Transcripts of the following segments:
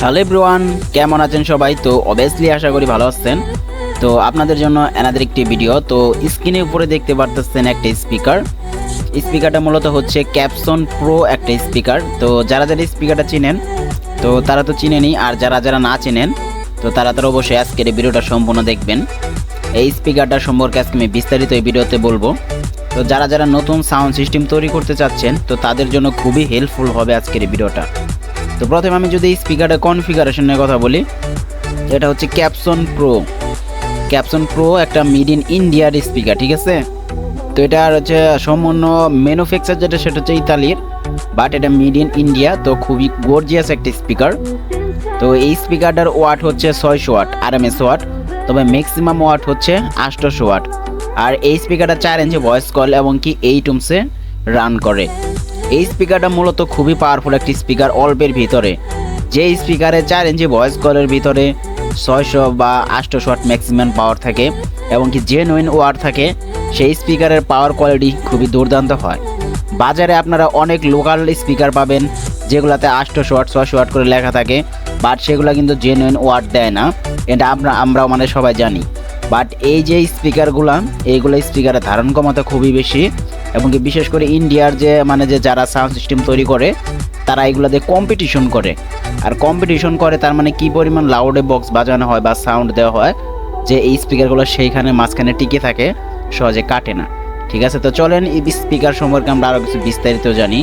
Hello everyone, কেমন আছেন সবাই? তো অবভিয়াসলি আশা করি ভালো আছেন। তো আপনাদের জন্য এনাদের একটি ভিডিও তো স্ক্রিনের উপরে দেখতে পারতেছেন একটা স্পিকার স্পিকারটা মূলত হচ্ছে ক্যাপসন প্রো একটা স্পিকার তো যারা যারা স্পিকারটা চিনেন, তো তারা তো চিনেনি আর যারা যারা না চিনেন, তো তারা তারা অবশ্যই আজকের এই ভিডিওটা সম্পূর্ণ দেখবেন। এই স্পিকারটা সম্পর্কে আজকে আমি বিস্তারিত এই ভিডিওতে বলব। তো যারা যারা নতুন সাউন্ড সিস্টেম তৈরি করতে চাচ্ছেন, তো তাদের জন্য খুবই হেল্পফুল হবে আজকের এই ভিডিওটা তো প্রথমে আমি যদি স্পিকারের কনফিগারেশনের কথা বলি, এটা হচ্ছে ক্যাপসন প্রো ক্যাপসন প্রো একটা মিড ইন ইন্ডিয়ার স্পিকার ঠিক আছে? তো এটার হচ্ছে সম্পূর্ণ ম্যানুফ্যাকচার যেটা, সেটা হচ্ছে ইতালির বাট এটা মিড ইন ইন্ডিয়া তো খুবই গর্জিয়াস একটা স্পিকার তো এই স্পিকারটার ওয়াট হচ্ছে ছয়শো watt R M S watt তবে ম্যাক্সিমাম ওয়াট হচ্ছে আটশোশো ওয়াট আর এই স্পিকারটা চার ইঞ্চি ভয়েস কল এবং কি এই টুমসে রান করে। এই স্পিকারটা মূলত খুবই পাওয়ারফুল একটি স্পিকার অল্পের ভিতরে। যে স্পিকারে চার ইঞ্চি ভয়েস কলের ভিতরে ছয়শো বা আটশোশো শট ম্যাক্সিমাম পাওয়ার থাকে এবং কি জেনুইন ওয়ার থাকে, সেই স্পিকারের পাওয়ার কোয়ালিটি খুবই দুর্দান্ত হয়। বাজারে আপনারা অনেক লোকাল স্পিকার পাবেন, যেগুলোতে আটশোশো ওয়াট ছয়শো ওয়াট করে লেখা থাকে বাট সেগুলো কিন্তু জেনুইন ওয়াট দেয় না। এটা আমরা, আমরাও মানে সবাই জানি। বাট এই যে স্পিকারগুলো এইগুলো স্পিকারের ধারণ ক্ষমতা খুবই বেশি। এবং কি বিশেষ করে ইন্ডিয়ার যে মানে যে যারা সাউন্ড সিস্টেম তৈরি করে, তারা এগুলোতে কম্পিটিশন করে। আর কম্পিটিশন করে তার মানে কি পরিমাণ লাউডে বক্স বাজানো হয় বা সাউন্ড দেওয়া হয়, যে এই স্পিকারগুলো সেইখানে মাঝখানে টিকে থাকে, সহজে কাটে না। ঠিক আছে? তো চলেন এই স্পিকার সম্পর্কে আমরা আরও কিছু বিস্তারিত জানি।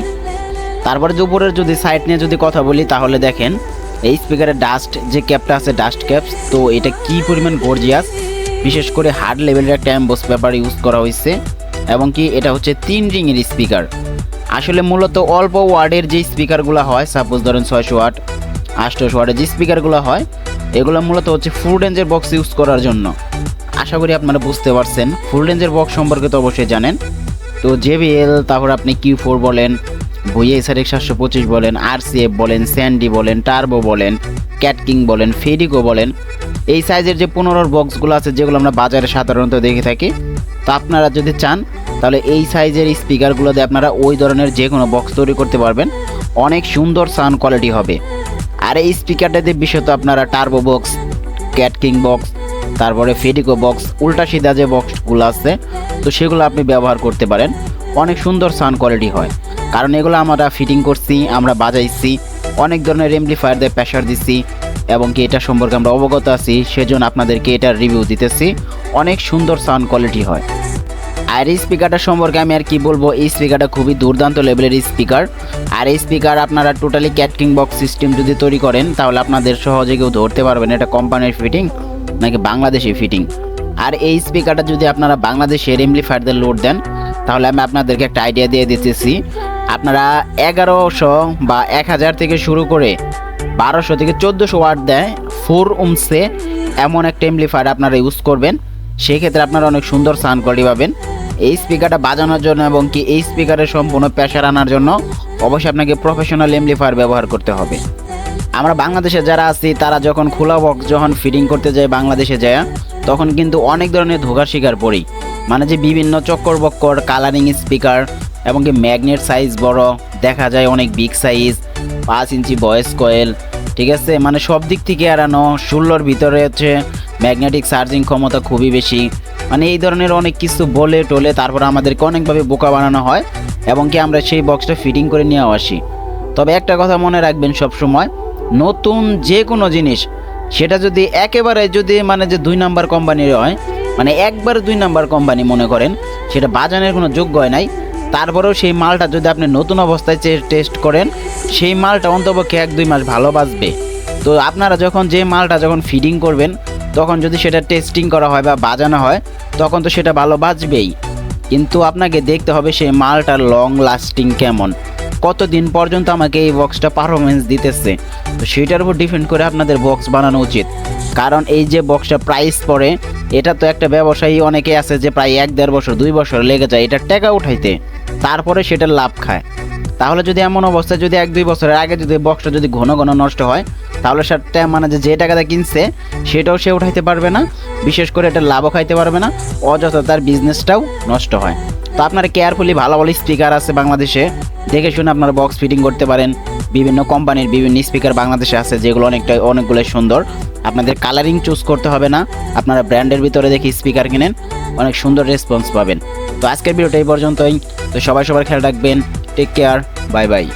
তারপরে যে উপরের যদি সাইড নিয়ে যদি কথা বলি, তাহলে দেখেন, এই স্পিকারের ডাস্ট যে ক্যাপটা আছে ডাস্ট ক্যাপস তো এটা কি পরিমাণ গর্জিয়াস বিশেষ করে হার্ড লেভেলের একটা অ্যাম্বোস পেপার ইউজ করা হয়েছে এবং কি এটা হচ্ছে তিন রিংয়ের স্পিকার। আসলে মূলত অল্প ওয়ার্ডের যে স্পিকারগুলো হয়, সাপোজ ধরেন ছয়শো ওয়াট আটশোশো ওয়ার্ডের যে স্পিকারগুলো হয়, এগুলো মূলত হচ্ছে ফুল রেঞ্জের বক্স ইউজ করার জন্য। আশা করি আপনারা বুঝতে পারছেন ফুল রেঞ্জের বক্স সম্পর্কে তো অবশ্যই জানেন। তো জেবিএল তারপর আপনি কিউ ফোর বলেন ভুইয়া এসআরএক্স সাতশো পঁচিশ বলেন আরসিএফ বলেন স্যান্ডি বলেন টার্বো বলেন ক্যাটকিং বলেন ফেডিকো বলেন এই সাইজের যে পনেরোর বক্সগুলো আছে, যেগুলো আমরা বাজারে সাধারণত দেখে থাকি, তো আপনারা যদি চান, তাহলে এই সাইজের স্পিকারগুলো দিয়ে আপনারা ওই ধরনের যে কোনো বক্স তৈরি করতে পারবেন। অনেক সুন্দর সাউন্ড কোয়ালিটি হবে। আর এই স্পিকারটাতে বিশেষত আপনারা টার্বো বক্স ক্যাটকিং বক্স, তারপরে ফেডিকো বক্স, উল্টা সিধা যে বক্সগুলো আছে, তো সেগুলো আপনি ব্যবহার করতে পারেন। অনেক সুন্দর সাউন্ড কোয়ালিটি হয়। কারণ এগুলো আমরা ফিটিং করছি, আমরা বাজাইছি, অনেক ধরনের এমপ্লিফায়ার দিয়ে প্রেশার দিচ্ছি এবং কি এটা সম্পর্কে আমরা অবগত আছি, সেজন্য আপনাদেরকে এটার রিভিউ দিতেছি। অনেক সুন্দর সাউন্ড কোয়ালিটি হয়। আর এই স্পিকারটা সম্পর্কে আমি আর কি বলব, এই স্পিকারটা খুবই দুর্দান্ত লেভেলের স্পিকার আর এই স্পিকার আপনারা টোটালি ক্যাটকিং বক্স সিস্টেম যদি তৈরি করেন, তাহলে আপনাদের সহজে কেউ ধরতে পারবেন এটা কোম্পানির ফিটিং নাকি বাংলাদেশি ফিটিং আর এই স্পিকারটা যদি আপনারা বাংলাদেশের এমপ্লিফায়ারদের লোড দেন, তাহলে আমি আপনাদেরকে একটা আইডিয়া দিয়ে দিতেছি। আপনারা এগারোশো বা এক হাজার থেকে শুরু করে বারোশো থেকে চোদ্দোশো ওয়াট দেয় ফোর উমসে এমন একটা এমপ্লিফায়ার আপনারা ইউজ করবেন। সেক্ষেত্রে আপনারা অনেক সুন্দর সাউন্ড কোয়ালিটি পাবেন। এই স্পিকারটা বাজানোর জন্য এবং কি এই স্পিকারের সম্পূর্ণ প্রেশার আনার জন্য অবশ্যই আপনাকে প্রফেশনাল এমপ্লিফায়ার ব্যবহার করতে হবে। আমরা বাংলাদেশে যারা আছি, তারা যখন খোলা বক্স যখন ফিটিং করতে যাই বাংলাদেশে যায়, তখন কিন্তু অনেক ধরনের ধোকার শিকার পড়ি। মানে যে বিভিন্ন চক্কর বক্কর কালারিং স্পিকার এবং কি ম্যাগনেট সাইজ বড়, দেখা যায় অনেক বিগ সাইজ পাঁচ ইঞ্চি ভয়েস কয়েল, ঠিক আছে? মানে সব দিক থেকে এড়ানো, ষোলোর ভিতরে হচ্ছে ম্যাগনেটিক চার্জিং ক্ষমতা খুবই বেশি। মানে এই ধরনের অনেক কিছু বলে টলে তারপর আমাদেরকে অনেকভাবে বোকা বানানো হয় এবং কি আমরা সেই বক্সটা ফিটিং করে নিয়েও আসি। তবে একটা কথা মনে রাখবেন সব সময় নতুন যে কোনো জিনিস, সেটা যদি একেবারে যদি মানে যে দুই নাম্বার কোম্পানির হয় মানে একবার দুই নাম্বার কোম্পানি মনে করেন, সেটা বাজানের কোনো যোগ্য হয় নাই। তারপরেও সেই মালটা যদি আপনি নতুন অবস্থায় টেস্ট করেন সেই মালটা অন্তপক্ষে এক দুই মাস ভালো বাঁচবে তো আপনারা যখন যে মালটা যখন ফিডিং করবেন, তখন যদি সেটা টেস্টিং করা হয় বা বাজানো হয়, তখন তো সেটা ভালো বাজবেই। কিন্তু আপনাকে দেখতে হবে সেই মালটার লং লাস্টিং কেমন। কতদিন পর্যন্ত আমাকে এই বক্সটা পারফরমেন্স দিতেছে? তো সেটার উপর ডিপেন্ড করে আপনাদের বক্স বানানো উচিত। কারণ এই যে বক্সটা প্রাইস পড়ে, এটা তো একটা ব্যবসায়ী অনেকে আছে যে প্রায় এক দেড় বছর, দুই বছর লেগে যায় এটা টাকা উঠাইতে। তারপরে সেটার লাভ খায়। তাহলে যদি এমন অবস্থায় যদি এক দুই বছরের আগে যদি বক্সটা যদি ঘন ঘন নষ্ট হয়, তাহলে সেটা মানে যে যে টাকাটা কিনছে, সেটাও সে উঠাইতে পারবে না। বিশেষ করে এটা লাভও খাইতে পারবে না, অযথা তার বিজনেসটাও নষ্ট হয়। তো আপনারা কেয়ারফুলি ভালো ভালো স্পিকার আছে বাংলাদেশে। দেখে শুনে আপনারা বক্স ফিটিং করতে পারেন। বিভিন্ন কোম্পানির বিভিন্ন স্পিকার বাংলাদেশে আছে, যেগুলো অনেকটা অনেকগুলো সুন্দর। আপনাদের কালারিং চুজ করতে হবে না। আপনারা ব্র্যান্ডের ভিতরে দেখে স্পিকার কিনেন, অনেক সুন্দর রেসপন্স পাবেন। তো আজকের ভিডিওটা এই পর্যন্তই। তো সবাই সবার খেয়াল রাখবেন। Take care bye bye